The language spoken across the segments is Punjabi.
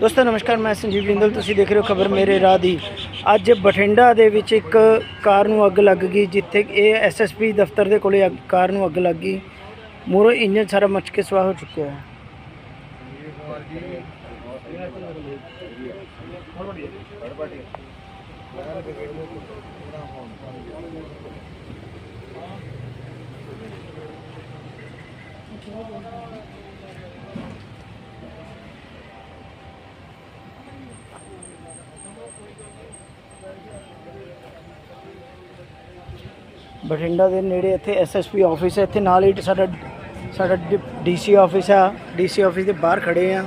ਦੋਸਤੋ, ਨਮਸਕਾਰ, ਮੈਂ ਸੰਜੀਵ ਜਿੰਦਲ ਤੁਸੀਂ ਦੇਖ ਰਹੇ ਹੋ ਖਬਰ ਮੇਰੇ ਰਾਹ ਦੀ। ਅੱਜ ਬਠਿੰਡਾ ਦੇ ਵਿੱਚ ਇੱਕ ਕਾਰ ਨੂੰ ਅੱਗ ਲੱਗ ਗਈ, ਜਿੱਥੇ ਇਹ ਐਸਐਸਪੀ ਦਫ਼ਤਰ ਦੇ ਕੋਲੇ ਅੱਗ- ਕਾਰ ਨੂੰ ਅੱਗ ਲੱਗ ਗਈ। ਮੂਹਰੋਂ ਇੰਜਨ ਸਾਰਾ ਮੱਚ ਕੇ ਸਵਾਹ ਹੋ ਚੁੱਕਿਆ ਹੈ। ਬਠਿੰਡਾ ਦੇ ਨੇੜੇ ਇੱਥੇ ਐਸਐਸਪੀ ਆਫਿਸ ਹੈ। ਇੱਥੇ ਨਾਲ ਹੀ ਸਾਡਾ ਸਾਡਾ ਡੀਸੀ ਆਫਿਸ ਆ। ਡੀਸੀ ਆਫਿਸ ਦੇ ਬਾਹਰ ਖੜੇ ਆ।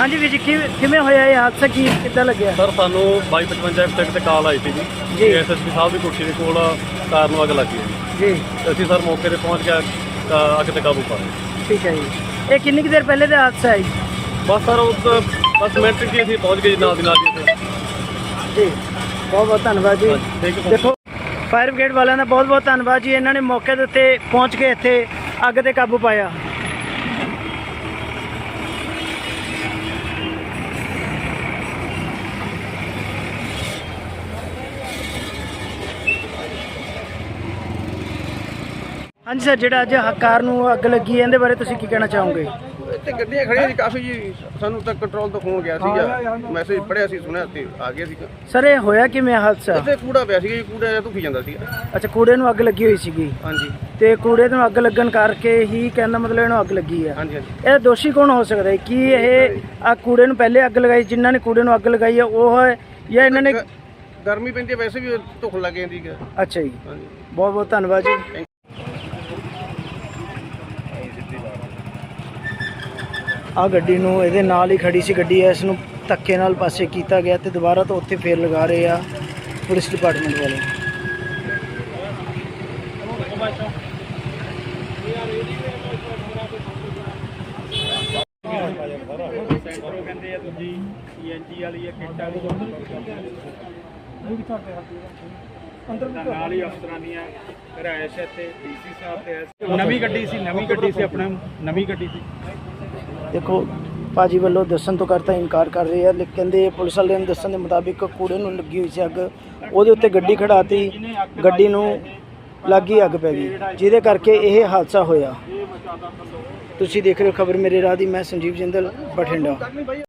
ਹਾਂਜੀ ਵੀਰ ਜੀ ਕਿਵੇਂ ਹੋਇਆ ਇਹ ਹਾਦਸਾ? ਕੀ ਕਿੱਦਾਂ ਲੱਗਿਆ? ਸਰ ਸਾਨੂੰ 2255 ਤੱਕ ਤੇ ਕਾਲ ਆਈ ਸੀ ਜੀ। ਜੀ। ਐਸਐਸਪੀ ਸਾਹਿਬ ਦੀ ਕੁਰਸੀ ਦੇ ਕੋਲ ਕਾਰ ਨੂੰ ਅੱਗ ਲੱਗੀ ਜੀ। ਅਸੀਂ ਸਰ ਮੌਕੇ ਤੇ ਪਹੁੰਚ ਕੇ ਅੱਗ ਤੇ ਕਾਬੂ ਪਾ ਲਿਆ। ਠੀਕ ਹੈ ਜੀ। ਇਹ ਕਿੰਨੀ ਕੁ ਦੇਰ ਪਹਿਲੇ ਦਾ ਹਾਦਸਾ ਹੈ ਜੀ? ਬਸ ਸਰ ਉਸ ਬਸ ਮਿੰਟ ਕੀ ਅਸੀਂ ਪਹੁੰਚ ਗਏ ਜੀ ਨਾਲ ਦੀ ਨਾਲ ਜੀ। ਜੀ। ਬਹੁਤ ਬਹੁਤ ਧੰਨਵਾਦ ਜੀ। ਦੇਖੋ ਫਾਇਰ ਬ੍ਰਿਗੇਡ ਵਾਲਿਆਂ ਦਾ ਬਹੁਤ ਬਹੁਤ ਧੰਨਵਾਦ ਜੀ। ਇਹਨਾਂ ਨੇ ਮੌਕੇ ਦੇ ਉੱਤੇ ਪਹੁੰਚ ਕੇ ਇੱਥੇ ਅੱਗ ਤੇ ਕਾਬੂ ਪਾਇਆ। ਹਾਂਜੀ ਸਰ ਜਿਹੜਾ ਅੱਜ ਆਹ ਕਾਰ ਨੂੰ ਅੱਗ ਲੱਗੀ ਹੈ ਇਹਦੇ ਬਾਰੇ ਤੁਸੀਂ ਕੀ ਕਹਿਣਾ ਚਾਹੋਗੇ? ਇੱਥੇ ਗੱਡੀਆਂ ਖੜੀਆਂ ਸੀ ਕਾਫੀ ਜੀ ਸਾਨੂੰ ਤਾਂ ਕੰਟਰੋਲ ਤੋਂ ਫੋਨ ਗਿਆ ਸੀਗਾ। ਮੈਸੇਜ ਪੜਿਆ ਸੀ ਸੁਣਿਆ ਤੇ ਆ ਗਿਆ ਸੀਗਾ। ਸਰ ਇਹ ਹੋਇਆ ਕਿਵੇਂ ਹਾਦਸਾ? ਇੱਥੇ ਕੂੜਾ ਪਿਆ ਸੀਗਾ ਜੀ ਕੂੜਾ ਜਿਹਾ ਧੁਖੀ ਜਾਂਦਾ ਸੀਗਾ। ਅੱਛਾ ਕੂੜੇ ਨੂੰ ਅੱਗ ਲੱਗੀ ਹੋਈ ਸੀਗੀ? ਹਾਂਜੀ। ਤੇ ਕੂੜੇ ਨੂੰ ਅੱਗ ਲੱਗਣ ਕਰਕੇ ਹੀ ਕਹਿੰਦਾ ਮਤਲਬ ਇਹਨੂੰ ਅੱਗ ਲੱਗੀ ਹੈ ਹਾਂਜੀ ਹਾਂਜੀ। ਇਹ ਦੋਸ਼ੀ ਕੌਣ ਹੋ ਸਕਦਾ ਹੈ? ਕੀ ਇਹ ਆ ਕੂੜੇ ਨੂੰ ਪਹਿਲੇ ਅੱਗ ਲਗਾਈ ਜਿਨ੍ਹਾਂ ਨੇ ਕੂੜੇ ਨੂੰ ਅੱਗ ਲਗਾਈ ਹੈ ਉਹ ਹੈ ਜਾਂ ਇਹਨਾਂ ਨੇ ਗਰਮੀ ਪੈਂਦੀ ਵੈਸੇ ਵੀ ਧੁੱਖ ਲੱਗ ਜਾਂਦੀ ਹੈ ਅੱਛਾ ਜੀ। ਹਾਂਜੀ। ਬਹੁਤ ਬਹੁਤ ਧੰਨਵਾਦ ਜੀ। ਆ ਗੱਡੀ ਨੂੰ, ਇਹਦੇ ਨਾਲ ਹੀ ਖੜੀ ਸੀ ਗੱਡੀ, ਇਸ ਨੂੰ ਧੱਕੇ ਨਾਲ ਪਾਸੇ ਕੀਤਾ ਗਿਆ ਤੇ ਦੁਬਾਰਾ ਤੋਂ ਉੱਥੇ ਫੇਰ ਲਗਾ ਰਹੇ ਆ ਪੁਲਿਸ ਡਿਪਾਰਟਮੈਂਟ ਵਾਲੇ। ਨਾਲ ਹੀ ਅਫਸਰਾਂ ਦੀਆਂ ਰਿਹਾਇਸ਼ ਇੱਥੇ ਡੀਸੀ ਸਾਹਿਬ ਤੇ ਨਵੀਂ ਗੱਡੀ ਸੀ, ਨਵੀਂ ਗੱਡੀ ਸੀ ਆਪਣਾ, ਨਵੀਂ ਗੱਡੀ ਸੀ। ਦੇਖੋ, ਭਾਜੀ ਵੱਲੋਂ ਦੱਸਣ ਤੋਂ ਕਰਤਾ ਇਨਕਾਰ ਕਰ ਰਹੇ ਆ, ਲੇਕਿਨ ਕਹਿੰਦੇ ਪੁਲਿਸ ਵਾਲਿਆਂ ਦੇ ਦੱਸਣ ਦੇ ਮੁਤਾਬਿਕ ਕੂੜੇ ਨੂੰ ਲੱਗੀ ਹੋਈ ਸੀ ਅੱਗ। ਉਹਦੇ ਉੱਤੇ ਗੱਡੀ ਖੜਾਤੀ ਗੱਡੀ ਨੂੰ ਲੱਗੀ ਅੱਗ ਪੈ ਗਈ, ਜਿਹਦੇ ਕਰਕੇ ਇਹ ਹਾਦਸਾ ਹੋਇਆ। ਤੁਸੀਂ ਦੇਖ ਰਹੇ ਹੋ ਖਬਰ ਮੇਰੇ ਰਾਹ ਦੀ, ਮੈਂ ਸੰਜੀਵ ਜਿੰਦਲ, ਬਠਿੰਡਾ।